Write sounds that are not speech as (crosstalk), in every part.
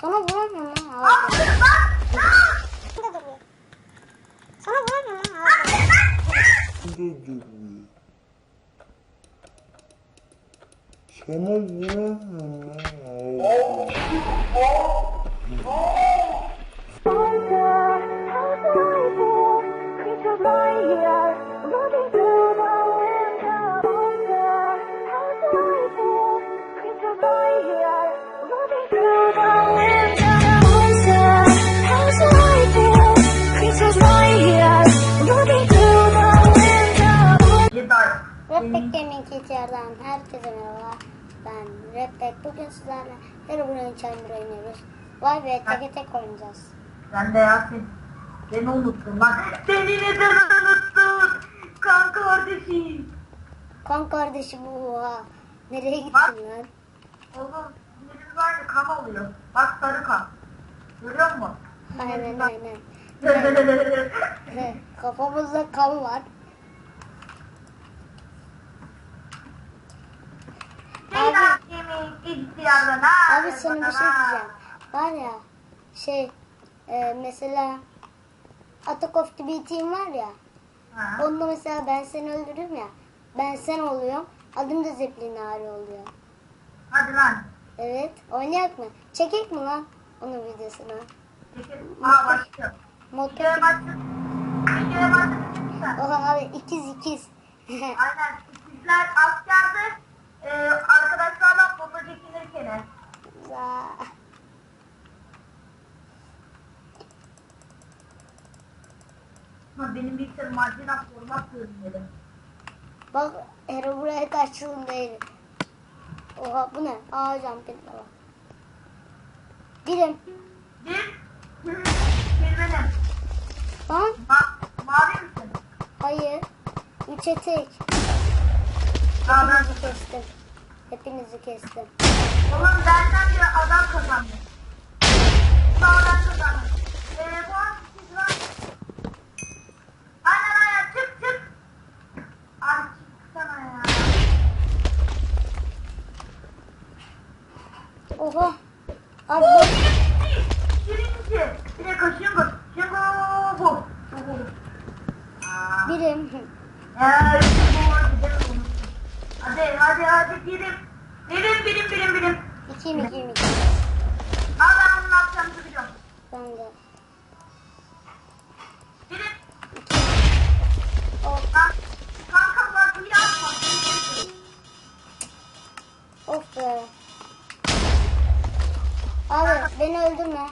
전화 보내주면 아, 아, 전화 보내주면 아, 전화 보내주면 아, 혼자 서서 있고 그저 너의 Rapback Gaming Teacher'dan herkese merhaba. Ben Rapback. Bugün sizlerle Herobrine Chamber oynuyoruz. Vay be tek tek oynayacağız. Ben de Yasin. Beni unuttun lan. Beni neden unuttun? Kan kardeşim. Kan kardeşim oha. Nereye Bak. gittin lan? Oğlum sinirimiz aynı kan oluyor. Bak sarı kan. Görüyor musun? Aynen. aynen. (laughs) Kafamızda kan var. İhtiyarına. Abi sana bir şey diyeceğim. Var ya şey e, mesela Attack of the Team var ya. Ha. Onda mesela ben seni öldürürüm ya. Ben sen oluyorum. Adım da Zeppelin ağrı oluyor. Hadi lan. Evet. Oynayak mı? Çekek mi lan? Onun videosunu. Çekil. Aa başlıyor. Mod Bir kere başladı. Bir kere başladı. Sen. Oha abi ikiz ikiz. (laughs) Aynen. Sizler askerde e, arkadaşlarla foto çekilirken. Za- Ha, benim bilgisayarım acilen format görünmeli. Bak Hero buraya karşılığındaydı. Oha bu ne? Aa jumping bak. Birim. Bir. Bir benim. Lan Ma mavi misin? hayır. Üçe tek. Aa ben. Hepinizi kestim. Hepinizi kestim. Oğlum benden bir adam kazandı. Sağ ben kazandım. Eee bu an siz var. Aynen aynen çık çık. Abi çıksana ya. Oha. Abi bak. Birincisi. Bir de kaşıngo. Şıngo bu. Bu bu. Aa. Birim. Eee işte bu gidelim unuttum. Hadi hadi hadi birim. Birim birim birim birim. İki mi iki iki. Aa ben bunu ne yapacağımızı biliyorum. Ben de. Birim. Of, Lan kanka bak bunu yapma. of be. Abi beni öldürme.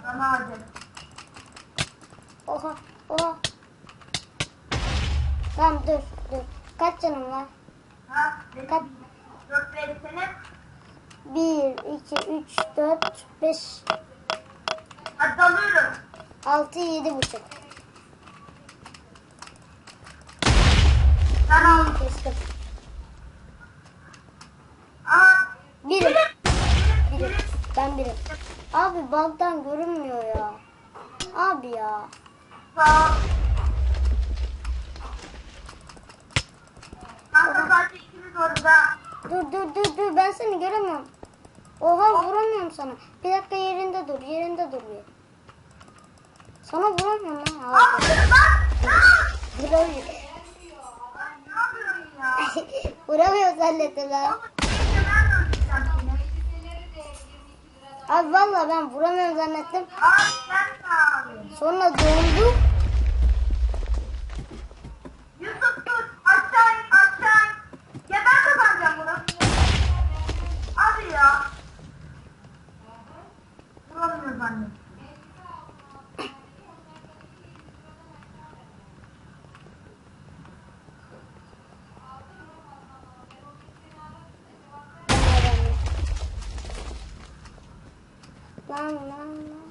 Adamı harcadım. Oha. Oha. Tamam dur dur. Kaç canım var? Ha? Kaç? Dört ve senin. 1, 2, 3, 4, 5, Hadi dalıyorum. 6, 7 buçuk. Tamam. Kestim. Birim. Birim. Ben birim. Abi bug'dan görünmüyor ya. Abi ya. Sağ. Kanka sadece ikimiz ha. Dur dur dur dur ben seni göremiyorum. Oha vuramıyorum sana. Bir dakika yerinde dur yerinde dur bir. Sana vuramıyorum lan abi. Vuramıyor. Ay, ne yapıyorsun (laughs) ya? Vuramıyor zannettim lan. Abi valla ben vuramıyorum zannettim. Sonra dondu. Yusuf dur. Aşağı in aşağı in. Ya ben kazanacağım bunu. Hadi ya. Vuramıyor zannettim. Lan lan lan.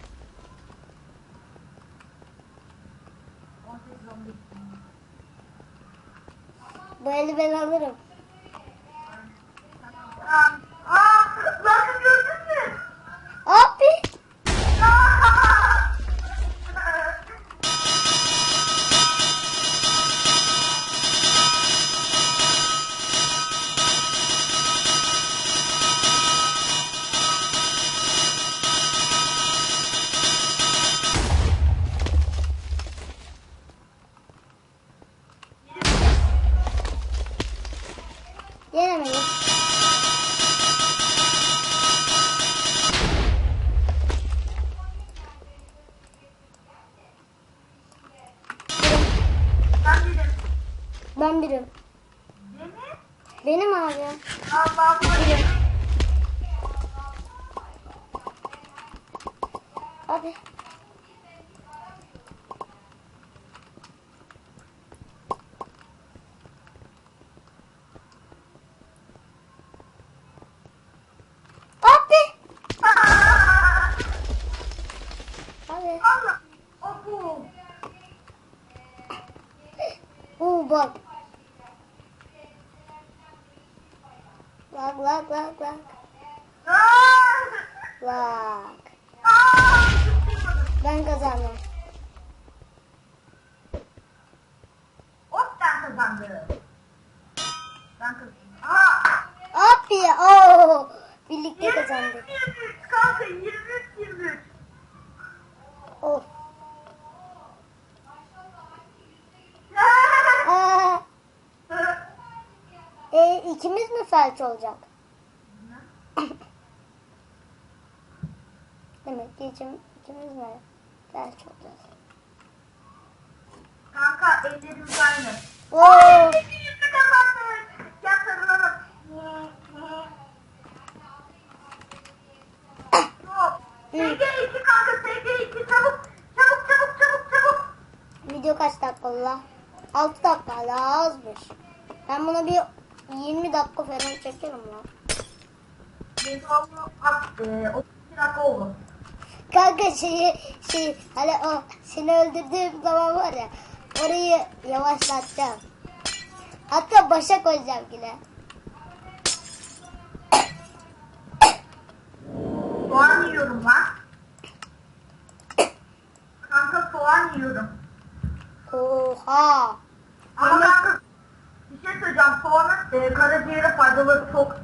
Bu eli ben alırım. Abi. Abi. Abi. Allah. Oku. Oo bak. Bak bak bak bak. Bak. Ben kazandım. Hop ben kazandım. Ben kazandım. Aa. Abi o birlikte 23 kazandık. 23 kanka 23 23. Of. Aa, (laughs) e, ikimiz mi felç olacak? (laughs) Demek ki içim, ikimiz mi Kanka. Oo, sarılalım. Hop. SG2 kanka SG2 çabuk. Çabuk çabuk çabuk çabuk. video kaç dakika oldu? 6 dakika daha azmış. Ben bunu bir 20 dakika falan çekerim lan. Biz onu at. E, 32 dakika oldu. Kanka şeyi şey hani o seni öldürdüğüm zaman var ya orayı yavaşlatacağım. Hatta başa koyacağım yine. Soğan yiyorum lan. Kanka soğan yiyorum. Oha. Ama kanka bir şey söyleyeceğim. Soğanın e, karaciğere faydaları çok.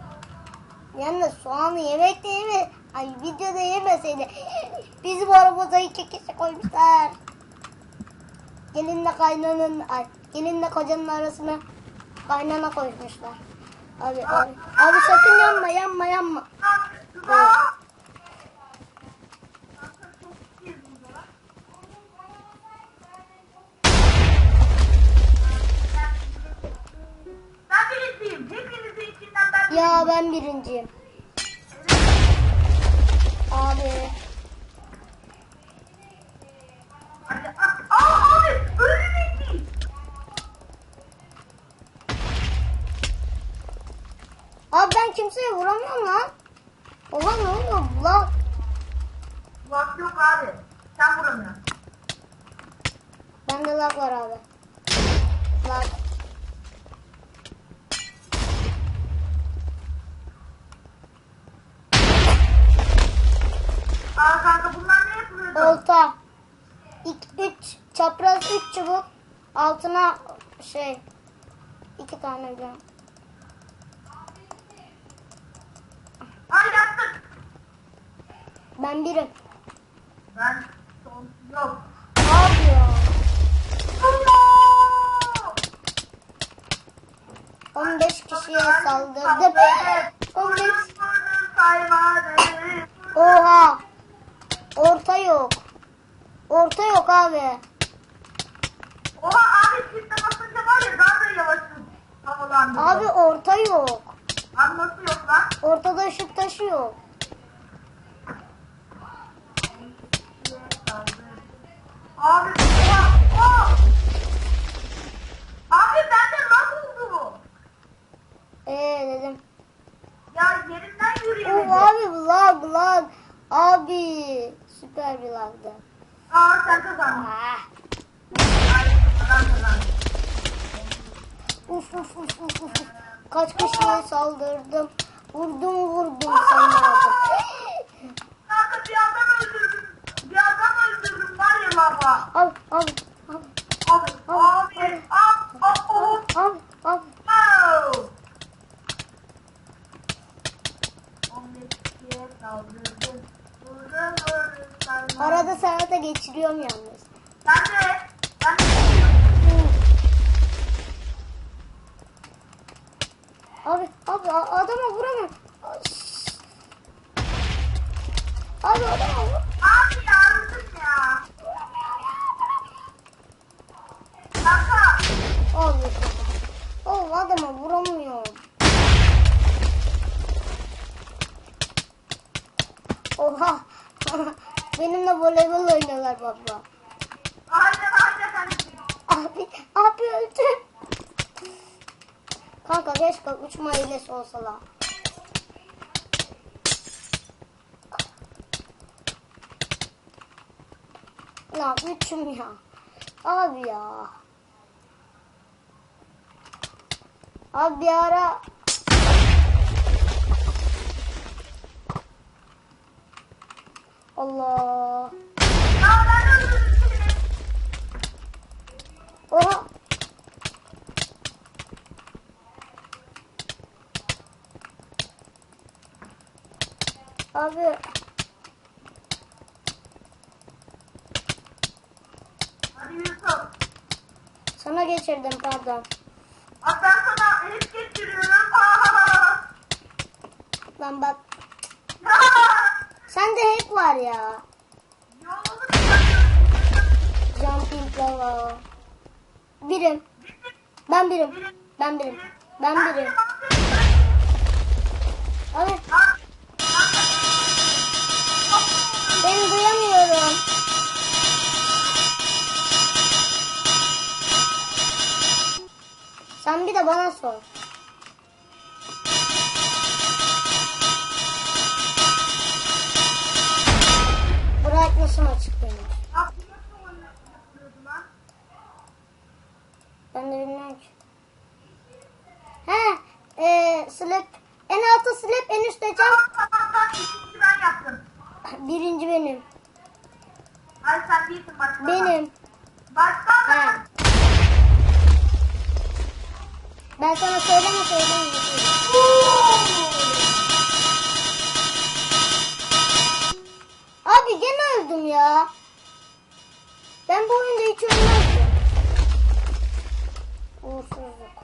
Yalnız soğanı yemek değil mi? Ay videoda yemeseydi. Bizim iki kişi koymuşlar. Gelinle kaynanın, ay gelinle kocanın arasına kaynana koymuşlar. Abi abi. Abi sakın yanma yanma yanma. Ben Ya ben birinciyim. Abi. Aa aa, abi ölmeyin. Abi ben kimseye vuramıyorum lan. Oha ne oluyor lan? Kulak yok abi. Sen vuramıyorsun. Bende lag var abi. Lag. Aa kanka bunlar ne yapıyordu? Olta. İlk üç çapraz üç çubuk. Altına şey iki tane biliyorum. Ay yaptık. Ben birim. Ben son yok. Abi ya. Allah! 15 kişiye saldırdım. 15. Oha. Orta yok. Orta yok abi. Oha abi çifte basınca var ya daha da havalandırdı. Abi orta yok. Abi nasıl yok lan? Ortada ışık taşı yok. Abi oha oha. Abi bende lag oldu. Ee dedim. Ya yerimden Oo, yürüyemedim. abi lag lag. Abi süper bir lagdı. Aa sen kazandın. Ah. Ay, ben kazandım. Uf uf uf uf uf. Kaç kişiye saldırdım. Vurdum vurdum sanmadım. Kanka bir adam öldürdüm. Bir adam öldürdüm var ya baba. Al al al Abi, abi, abi, abi, al al. Oh! 15 kişiye saldırdım. Vurdum, vurdum, saldırdım. Arada sırada geçiriyorum yalnız. Ben de, ben de. Abi abi a- adama vuramam. Abi adama vur. Abi yardım ya. Kanka, Abi. Oğlum adama vuramıyorum. Oha. (laughs) Benimle voleybol oynuyorlar baba. Abi, abi öldü. Kanka keşke uçma hilesi olsa la. Ya ya. Abi ya. Abi bir ara Allah. Oha. Abi Hadi Yusuf. sana geçirdim pardon. Bak ben elik getiriyorum. Lan bak sende hack var ya. Jumping lava. Birim. Ben birim. Ben birim. Ben birim. Abi beni duyamıyorum. Sen bir de bana sor. Brightness'ım açık benim. Ben de bilmiyorum ki. He, e, slap. En altı slap, en üstte cam. ben yaptım. Birinci benim. Hayır sen değilsin başka. Benim. Başka He. Ben sana söyleme söyleme. Abi gene öldüm ya. Ben bu oyunda hiç ölmezdim. Uğursuzluk.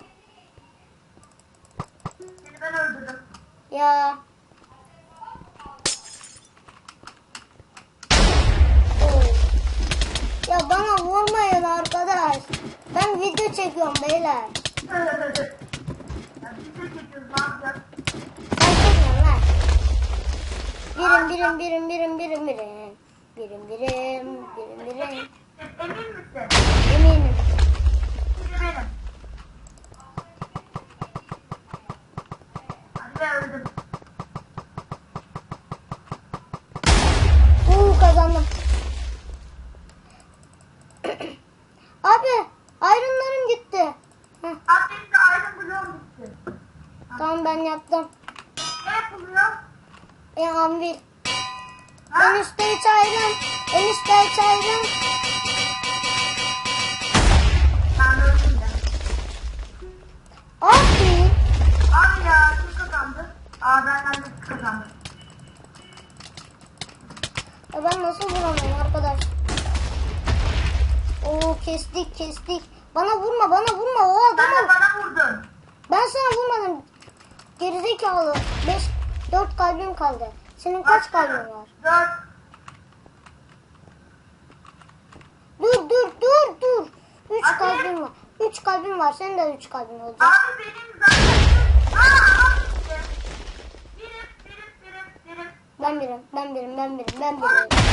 Seni ben öldürdüm. Ya. Ya bana vurmayın arkadaş. Ben video çekiyorum beyler. Birim birim birim birim birim birim. Birim birim birim birim. Emin misin? Eminim. Nasıl vuramıyorum arkadaş? Oo kestik kestik. Bana vurma bana vurma o de adamı. bana vurdun. Ben sana vurmadım. Gerizekalı. 5 4 kalbim kaldı. Senin kaç kalbin var? Dört. Dur dur dur dur. 3 Hadi. kalbim var. 3 kalbim var. Senin de 3 kalbin olacak. Abi benim zaten... Aa abi işte. Birim, birim, birim, birim. Ben birim. Ben birim. Ben birim. Ben birim.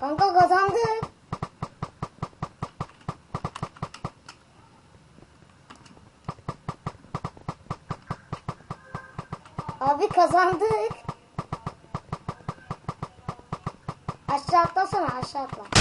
Kanka kazandık. Abi kazandık. Aşağı atlasana aşağı atla.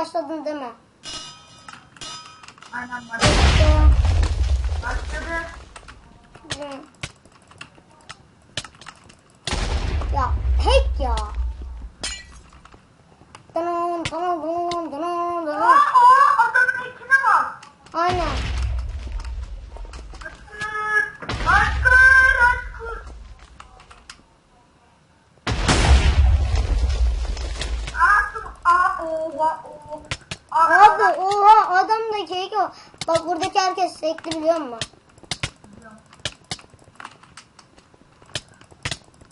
Başladın değil mi? Aynen. Ya. Başladı. Hı. Ya hack ya. Dınım, dınım, dınım, dınım, Aa dınım. aa adamın ekine bak. Aynen. Aşkır, aşkır, aşkır. Asım, aa, oha, oha. Abi oha adam da kek o. Bak buradaki herkes sekti biliyor musun?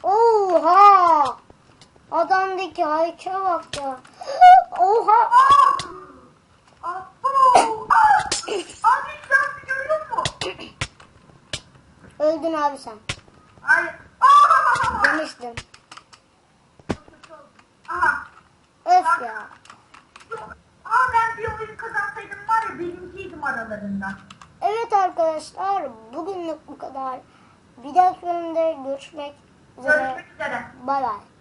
Oha. Adamdaki IQ'ya bak ya. Oha. Abi sen görüyor musun? Öldün abi sen. Ay. Demiştim. Aha. Öf ya. Aa ben bir oyun kazansaydım var ya birinciydim aralarında. Evet arkadaşlar bugünlük bu kadar. Bir dahaki bölümde görüşmek üzere. Görüşmek üzere. Bay bay.